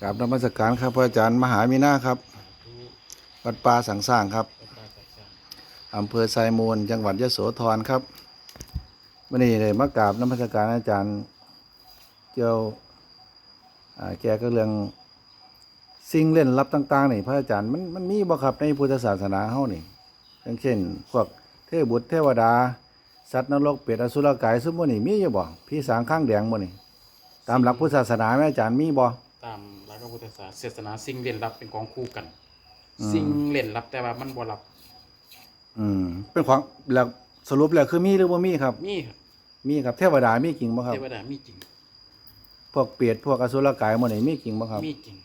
กราบนมัสการครับพระอาจารย์มหามีนาครับวัดป่าสังสร้างครับอำเภอไซมูลจังหวัดยโสธรครับวันนี้เลยมากราบนมัสการอาจารย์เกี่ยวอ่าแกก็เรื่องสิ่งเล่นลับต่างๆนี่พระอาจารย์มันมันมีบ่ครับในพุทธศาสนาเฮานี่อย่างเช่น พวกเทพบุตรเทวดา สัตว์นรกเปรตอสุรกายสมมุตินี่มีอยู่บ่พี่สางข้างแดงบ่นี่ตามหลักพุทธศาสนาแม่อาจารย์มีบ่ ตามหลักพระพุทธศาสนาสิ่งเล่นลับเป็นของคู่กัน สิ่งเล่นลับแต่ว่ามันบ่ลับ อืม เป็นของแล้วสรุปแล้วคือมีหรือบ่มีครับ มีครับมีครับเทวดามีจริงบ่ครับ เทวดามีจริง พวกเปรตพวกอสุรกายหมื้นี้มีจริงบ่ครับ มีจริง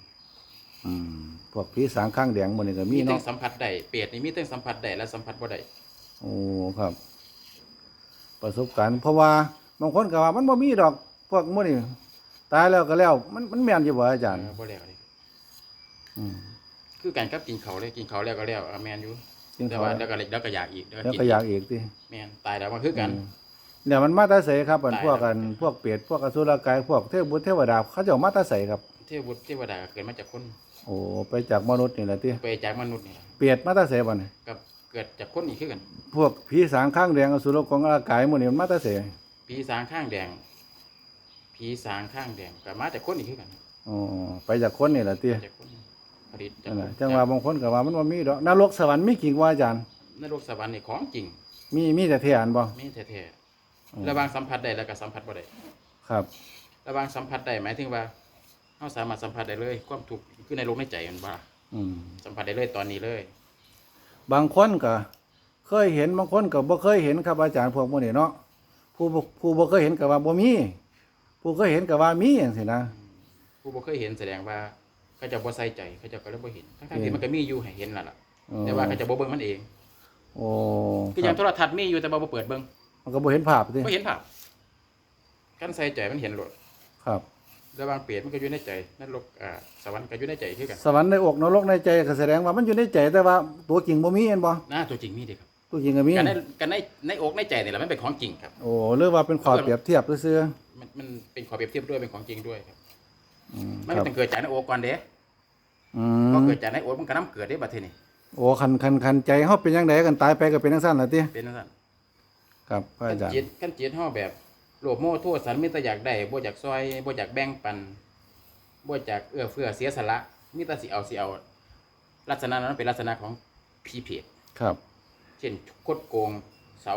อืม พวกผีสางข้างแดงหมื้นี้ก็มีมีตั้เนาะงสัมผัสได้เปรตนี่มีตั้งสัมผัสได้และสัมผัสบ่ได้โอ้ครับ ประสบการณ์เพราะว่าบางคนก็ว่ามันบ่มีดอก พวกหมื้นี้ ตายแล้วก็แล้ว มันมันแม่นอยู่บ่อาจารย์ เออบ่แล้วเลยอืม คือการกับกินเขาวเลยกินเขาวแล้วก็แล้วอะแม่นอยู่กินแต่ข้าว ว่าแล้วก็แล้วก็อยากอีกแล้วก็อยากอีกติแม่นตายแล้วมันคือกัน เนี่ยมันมาแตาไสครับอันตายพวกแล้วกันพวกเปรตพวกอสุรกายพวกเทพบุตรเทวดาเขาเจ้ามาแตาไสครับ เทวบุตรเทวดาก็เกิดมาจากคนโอ้ไปจากมนุษย์นี่แหละติไปจากมนุษย์นี่ล่ะเปรตมาแตาไสบ่นี่กับเกิดจากคนอีกคือกัน พวกผีสางข้างแดงอสุรกองอากายหมื้นี้มันมาแตาไสผีสางข้างแดง ผีสางข้างแดงก็มาจากคนอีกคือกันอ๋อไปจากคนนี่แหละติจากคนผลิตจากนั่นคน่ะนจังว่าบางคนก็ว่ามันบ่มีดอกนรกสวรรค์มีจริงว่าอาจารย์นรกสวรรค์นี่ของจริง มีมีแต่เทียนบ่มีแท้ๆระหว่างสัมผัสได้แล้วก็สัมผัสบ่ได้ครับ ระหว่างสัมผัสได้หมายถึงว่าเราสามารถสัมผัสได้เลยความทุกข์คือในลมในใจมันว่าอืมสัมผัสได้เลยตอนนี้เลย บางคนก็เคยเห็นบางคนก็บ่เคยเห็นครับอาจารย์พวกมื้อนี้เนาะผู้บ่ผู้บ่เคยเห็นก็ว่าบ่มี ผู้เคยเห็นก็ว่ามีจังซี่นะ ผู้บ่เคยเห็นแสดงว่าเขาเจะบ่ใส่ใจเขาเจะก็เลยบ่เห็นทั้งเห็ๆที่นมันก็มีอยู่ให้เห็นแล้วล่ะอ๋อ แต่ว่าเขาเจะบ่เบิ่งมันเองโอ้คืออย่างโทรทัศน์มีอยู่แต่ว่าบ่เปิดเบิ่งมันก็บ่เห็นภาพติบ่เห็นภาพการใส่ใจมันเห็นโลดครับ ระหว่างเปรตมันก็อยู่ในใจนรกอ่าสวรรค์ก็อยู่ในใจคือกันสวรรค์ในอกนรกในใจก็แสดงว่ามันอยู่ในใจแต่ว่าตัวจริงบ่มีเห็นบ่นะตัวจริงมีเด้ครับตัวจริงก็มี กันในกันในในอกในใจนี่แหละมันเป็นของจริงครับ โอ้หรือว่าเป็นข้อเปรียบเทียบซื่อ มันมันเป็นขอเปรียบเทียบด้วยเป็นของจริงด้วยครับๆอืมมันครับต้องเกิดจากในอกก่อนเด้อืพอมเกิดจากในอกมันก็น้ำเกิดได้บัดทีนี้โอ้คันคันคันใจเฮาเป็นจังไดกันตายไปก็เป็นจังซั่นล่ะติเป็นนั่นครับพระขั้อานจารย์จิตขั้นจิตห่อแบบโลภโม่โทษสันมิตรอยากได้บ่อยากซอยบ่อยากแบ่งปันบ่อยากเอื้อเฟื้อเสียสละมิตรสิเอาสิเอาลักษณะนั้นเป็นลักษณะของผีเพศครับ เช่นคดโกงเสา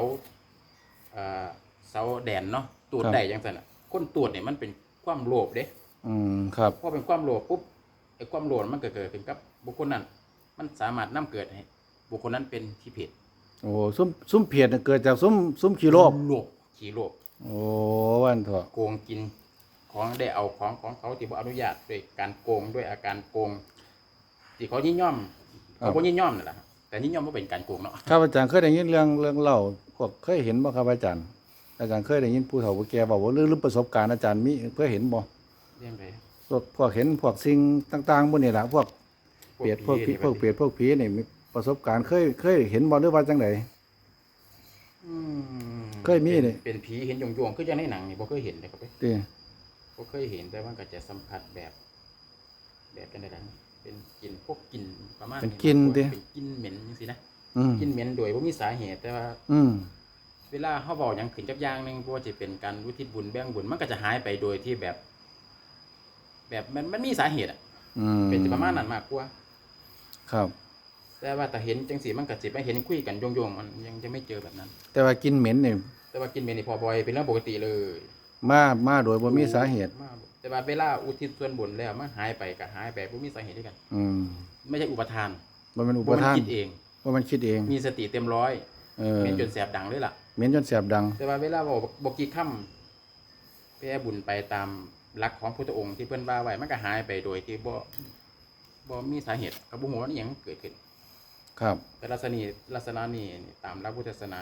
เอ่อเสาแดนเนาะตูดได้จังซั่นน่ะ คนตูดเนี่ยมันเป็นความโลภเด้อืมครับ พอเป็นความโลภปุ๊บไอ้ความโลภมันก็เกิดขึ้นกับบุคคลนั้น มันสามารถนํเกิดให้บุคคลนั้นเป็นผีเพศโอ้ซุ่มซุ่มเพียรน่ะเกิดจากซุ่มซุ่มขี้โลภโลภขี้โลภโอ้วันเถอะโกงกินของได้เอาของของเขาที่บ่อนุญาตด้วยการโกงด้วยอาการโกงที่เขายินย่อมเขาบ่ยินย่อมนั่นแหละครับแต่ยินย่อมว่าเป็นการโกงเนาะ ครับอาจารย์เคยได้ยินเรื่องเรื่องเล่าพวกเคยเห็นบ่ครับอาจารย์ อาจารย์เคยได้ยินผู้เฒ่าผู้แก่บอกว่าเรื่องหรือประสบการณ์อาจารย์มีเคยเห็นบ่เรื่องไรพวกพวกเห็นพวกสิ่งต่างๆพวกนี้ล่ะพวกเปรตพวกผีพวกเปรตพวกผีนี่มีประสบการณ์เคยเคยเห็นบ่หรือว่าจังไดอืมเคยมีนี่เป็นเป็นผีเห็นโยงๆคือจังในหนังนี่บ่เคยเห็นเลยครับเว้ยติบ่เคยเห็นแต่ว่าก็จะสัมผัสแบบแบบกันได้ดังเป็นกลิ่นพวกกลิ่นประมาณเป็นกลินติเป็นกลิ่นเหม็นจังซี่นะอืมกลิ่นเหม็นโดยบ่มีสาเหตุแต่ว่า อืม เวลาเขาบอกอย่างขึ้นจักอย่างหนึ่งบ่ว่าจะเป็นการอุทิศบุญแบ่งบุญมันก็จะหายไปโดยที่แบบ แบบมันมันมีสาเหตุอะอืมเป็นประมาณนั้นมากกว่า ครับ แต่ว่าแต่เห็นจังสีมันก็สิไม่เห็นคุยกันโยงๆมันยังจะไม่เจอแบบนั้น แต่ว่ากินเหม็นนี่แต่ว่ากินเมนี่พอบอยเป็นเรื่องปกติเลย มามาโดยบ่มีสาเหตุ มากแต่ว่าเวลาอุทิศส่วนบุญแล้วมันหายไปก็หายไปบ่มีสาเหตุด้วยกัน อืมไม่ใช่อุปทานบ่แม่นอุปบ่มันทานคิดเองว่ามันคิดเอง มีสติเต็มร้อยเออเป็นจนแสบดังเลยล่ะ เหม็นจนแสบดัง แต่ว่าเวลาบอกบอกกี่ค่ำแพ้บุญไปตามหลักของพุทธองค์ที่เพิ่นว่าไว้มันก็หายไปโดยที่บ่บ่มีสาเหตุกับบ่ฮู้ว่าอหยังเกิดขึ้น ครับ แต่ลักษณะนี้ลักษณะนี้ตามหลักพุทธศาสนา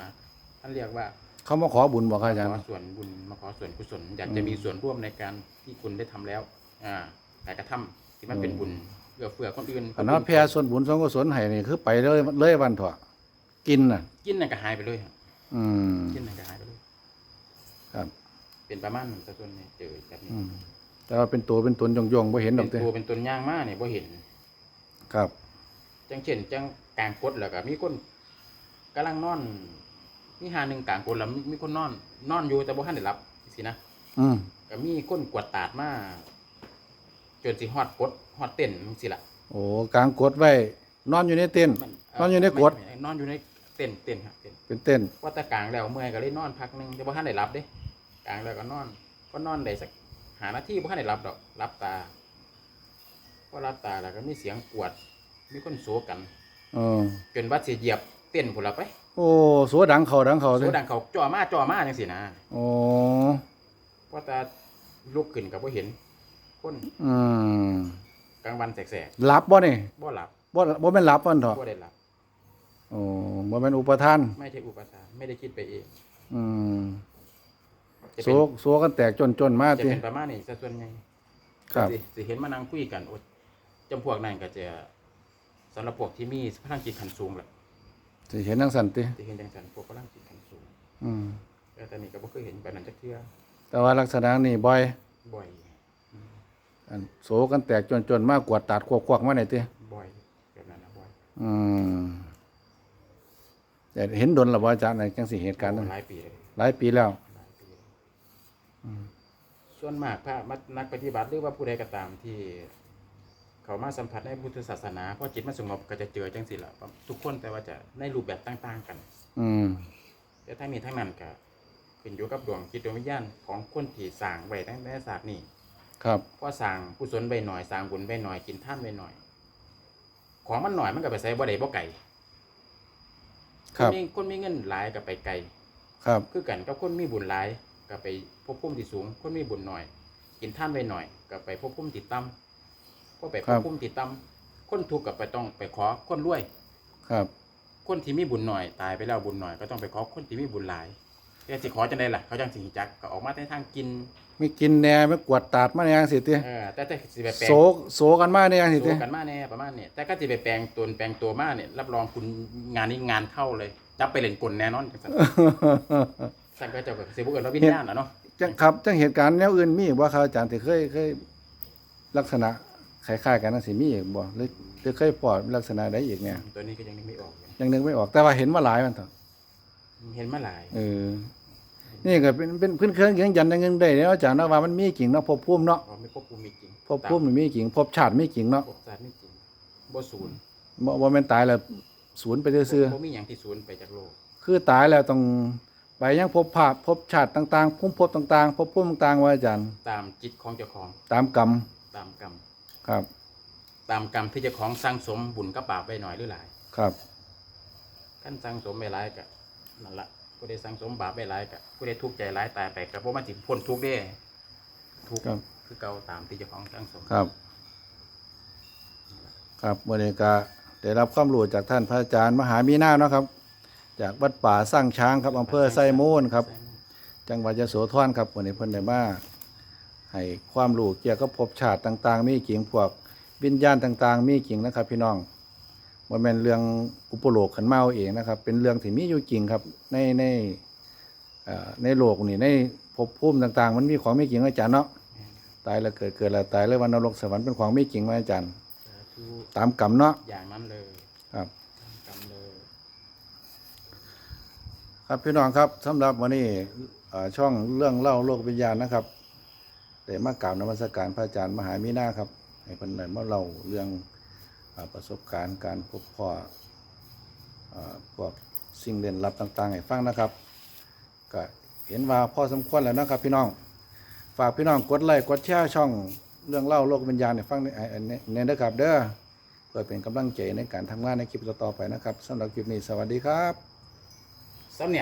ท่านเรียกว่า เขามาขอบุญบ่ครับอาจารย์ ขอส่วนบุญมาขอส่วนกุศลอยากจะมีส่วนร่วมในการที่คุณได้ทำแล้ว อ่าการกระทำที่มันเป็นบุญเอื้อเฟื้อคนอื่นอันนั้นแพ้ส่วนบุญส่วนกุศลให้นี่คือไปเลยเลยวันเถอะกินน่ะ กินนั่นก็หายไปเลยครับ อืมกินนั่นก็หายไปเลยครับ เป็นประมาณนั้นแต่ส่วนนี้เจอแบบนี้อืมแต่แต่ว่าเป็นตัวเป็นตนยองๆบ่เห็นดเป็อกนเด้ตัวเป็นตนย่างมาเนี่ยบ่เห็น ครับ จังเช่นจังกลางกดแล้วก็มีคนกำลังนอน มีหาหนึ่งกลางกดแล้วมีมีคนนอน นอนอยู่แต่บ่ทันได้หลับสินะอืมก็มีคนกวดตาดมาจนสิฮอดกดฮอดเต้นจังซี่ล่ะโอ้กลางกดไว้ นอนอยู่ในเต็นท์ มันนอนอยู่ในกดไม่ไม่นอนอยู่ใน เต้นเต้นครับเต้นเป็นเต็นท์ว่าแต่กลางแล้วเมื่อยก็เลยนอนพักหนึงแต่บ่ทันได้หลับเด้กลางแล้วก็นอน ก็นอนได้สักหานาทีบ่ทันได้หลับดอกหลับตาพอหลับตาแล้วก็มีเสียงกวด มีคนโซกัน เออ จนว่าสิเหยียบเต้นพุ่นละไปโอ้สัวดังเขาดังเขาโซเด้ดังเขาจ่อมาจ่อมาจังซี่นะโอ้เพราะแต่ลุกขึ้นก็บ่เห็น คนอืมกลางวันแสกหลับบ่นี่ๆบ่หลับบ่บ่แม่นหลับมันเถอะบ่ได้หลับ โอ้บ่แม่นอุปทาน ไม่ใช่อุปทานไม่ได้คิดไปเองอืมจะโซเป็นโซกันแตกจนๆมาจะติเป็นประมาณนี้ซะส่วนใหญ่ครับ สิสิเห็นมานั่งคุยกันโอ้จำพวกนั้นก็จะสำหรับพวกที่มีพลังจิตขั้นสูงแหละสิเห็นจังซั่นติที่เห็นจังซั่นพวกพลังจิตขั้นสูงอืม แต่ตอนนี้ก็บ่เคยเห็นแบบนั้นจักเทื่อแต่ว่าลักษณะนี้บ่อยบ่อย อันโซกันแตกจนๆมากวาดตาดควักๆมาได้ติบ่อยแบบนั้นนะบ่อย อืม แต่เห็นดนแล้วบ่อาจารย์ในจังสิเหตุการณ์นั้นหลายปีเลยหลายปีแล้วหลายปีเลยส่วนมากพระนักปฏิบัติหรือว่าผู้ใดก็ตามที่ เขามาสัมผัสในพุทธศาสนาพอจิตมันสงบก็จะเจอจังสิละทุกคนแต่ว่าจะในรูปแบบต่าง ๆ กัน อืมแต่ทั้งนี้ทั้งนั้นก็ขึ้นอยู่กับดวงจิตดวงวิญญาณของคนที่สร้างไว้ตั้งแต่ศาสตร์นี้ครับพอสร้างกุศลไว้หน่อยสร้างบุญไว้หน่อยกินท่านไว้หน่อย ของมันหน่อยมันก็ไปใส่บ่ได้บ่ไก่ ครับนมีคนมีเงินหลายก็ไปไกล ครับ คือกันกับคนมีบุญหลายก็ไปพบพุ่มที่สูง คนมีบุญหน่อย กินท่านไว้หน่อยก็ไปพบพุ่มติดต่ำก็ไปพบพุ่มติดต่ำคนทุกข์ก็ไปต้องไปขอคนรวย ครับ คนที่มีบุญหน่อย ตายไปแล้วบุญหน่อยก็ต้องไปขอคนที่มีบุญหลาย แต่สิขอจังไดล่ะเขาจังสิจักก็ออกมาในทางกินไม่กินแหน่ไม่กวาดตาดมาในจังสิติเออแต่แต่สิไปแปลงโซโซกันมาในจังสิโซติกันมาแน่ประมาณนี้แต่ก็สิไปแปลงตนแปลงตัวมาเนี่ยรับรองคุณงานนี้งานเข้าเลยจับไปเล่นกลแน่นอนจังซั่นสั่นก็เจะก็สิบ่เอิ้นว่าวิญญาณล่ะเนาะจังครับจังเหตุการณ์แนวอื่นมีบ่ครับอาจารย์ที่เคยเคยลักษณะคล้ายๆกันจังซี่มีอีกบ่หรือหรือเคยพอลักษณะใดอีกเนี่ยตัวนี้ก็ยังนึกไม่ออกเลยยังนึกไม่ออกแต่ว่าเห็นมาหลายมันเถอะ เห็นมาหลายเออ นี่ก็เป็นเป็นพื้นเครื่องยืนยันอย่างหนึงได้เนาะอาจารย์เนาะว่ามันมีจริงเนาะภพภูมิเนาะเพราะไม่พบภูมิมีจริงภพภูมิมันมีจริงภพชาติมีจริงเนาะพบศาสตร์มีจริงบ่ศูนย์บ่บ่แม่นตายแล้วศูนย์ไปซื่อบ่มีหยังที่ศูนย์ไปจากโลก ๆคือตายแล้วต้องไปยังภพภาพภพชาติต่างๆภูมิภพต่างๆภพภูมิต่างๆว่าอาจารย์ ตามจิตของเจ้าของตามกรรมตามกรรม ครับ ตามกรรมที่เจ้าของสร้างสมบุญกับบาปไว้หน่อยหรือหลายครับ ขั้นสร้างสมไว้หลายก็ นั่นละผู้ใดสร้างสมบาปไว้หลายก็ผู้ใดทุกข์ใจหลายตายไปก็บ่มาสิพ้นทุกข์เด้ทุกข์ครับ คือเก่าตามที่เจ้าของสร้างสม ครับ ครับวันนี้ก็ได้รับความรู้จากท่านพระอาจารย์มหามีนาเนาะครับ จากวัดป่าสร้างช้างครับอำเภอไซมูลครับ จังหวัดยโสธรครับวันนี้เพิ่นได้มาให้ความรู้เกี่ยวกับภพชาติต่าง ๆ มีจริงพวกวิญญาณต่าง ๆ มีจริงนะครับ พี่น้อง ว่าแม่นเรื่องอุปโลกขันเมาเองนะครับ เป็นเรื่องที่มีอยู่จริงครับในในเอ่อในโลกนี่ในภพภูมิต่าง ๆ มันมีของมีจริงอาจารย์เนาะตายแล้วเกิดเกิดแล้วตายแล้ววันนรกสวรรค์เป็นของมีจริงไหมอาจารย์สาธุตามกรรมเนาะอย่างนั้นเลยครับตามกรรมเลย ครับพี่น้องครับสำหรับวันนี้เอ่อช่องเรื่องเล่าโลกวิญญาณนะครับได้มากล่าวนมัสการพระอาจารย์มหามีนาครับให้เพิ่นได้มาเล่าเรื่องเอ่อ ประสบการณ์การพบพ่อพวกสิ่งเล่นลับต่างๆให้ฟังนะครับ ก็เห็นว่าพอสมควรแล้วนะครับ พี่น้อง ฝากพี่น้องกดไลค์กดแชร์ช่องเรื่องเล่าโลกวิญญาณให้ฟังในในในเด้อครับเด้อเพื่อเป็นกำลังใจในการทำงานในคลิปต่อๆไปนะครับสำหรับคลิปนี้สวัสดีครับซ้ำเนีย